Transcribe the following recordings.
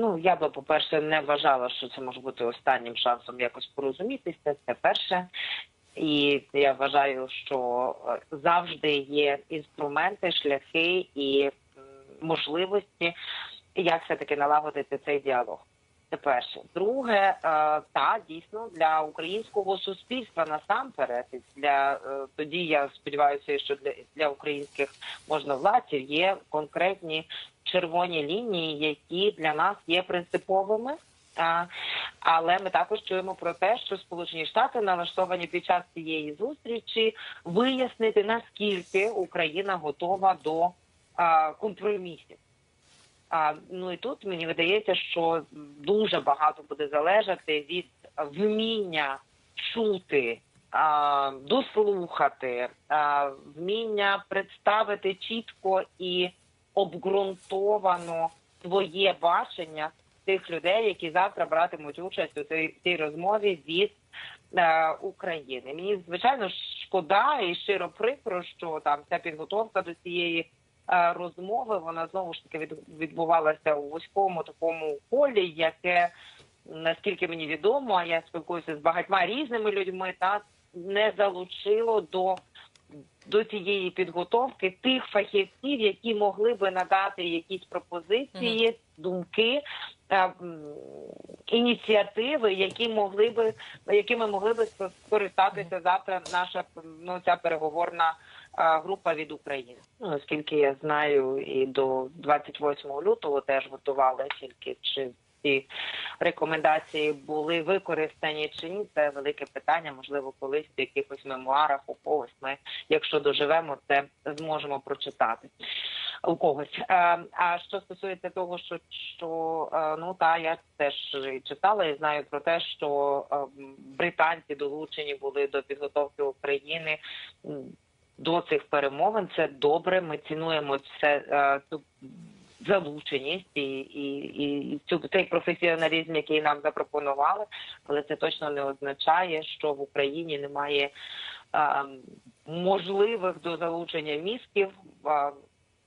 ну я би, по-перше, не вважала, що це може бути останнім шансом якось порозумітися. Це перше. І я вважаю, що е, завжди є інструменти, шляхи і можливості, як все таки налагодити цей діалог. Це перше. Друге, е, та дійсно для українського суспільства насамперед, для е, тоді я сподіваюся, що для, для українських можновладців є конкретні червоні лінії, які для нас є принциповими. Але ми також чуємо про те, що Сполучені Штати налаштовані під час цієї зустрічі вияснити наскільки Україна готова до компромісів. Ну і тут мені видається, що дуже багато буде залежати від вміння чути, дослухати, вміння представити чітко і обґрунтовано своє бачення тих людей, які завтра братимуть участь у цій, цій розмові від е, України. Мені звичайно шкода і щиро прикро, що там ця підготовка до цієї е, розмови вона знову ж таки відбувалася у вузькому такому полі, яке наскільки мені відомо, а я спілкуюся з багатьма різними людьми, та не залучило до. До цієї підготовки тих фахівців, які могли би надати якісь пропозиції, думки, е, ініціативи, які могли би якими могли би скористатися завтра наша ну ця переговорна група від України. Ну оскільки я знаю, і до 28 лютого теж готували тільки чи ці рекомендації були використані чи ні, це велике питання. Можливо, колись в якихось мемуарах у когось ми, якщо доживемо, це зможемо прочитати у когось. Е, А що стосується того, що що е, ну та я теж читала і знаю про те, що е, британці долучені були до підготовки України. До цих перемовин це добре. Ми цінуємо це цю залученість і, і, і цю цей професіоналізм, який нам запропонували, але це точно не означає, що в Україні немає а, можливих до залучення мізків а,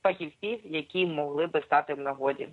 фахівців, які могли би стати в нагоді.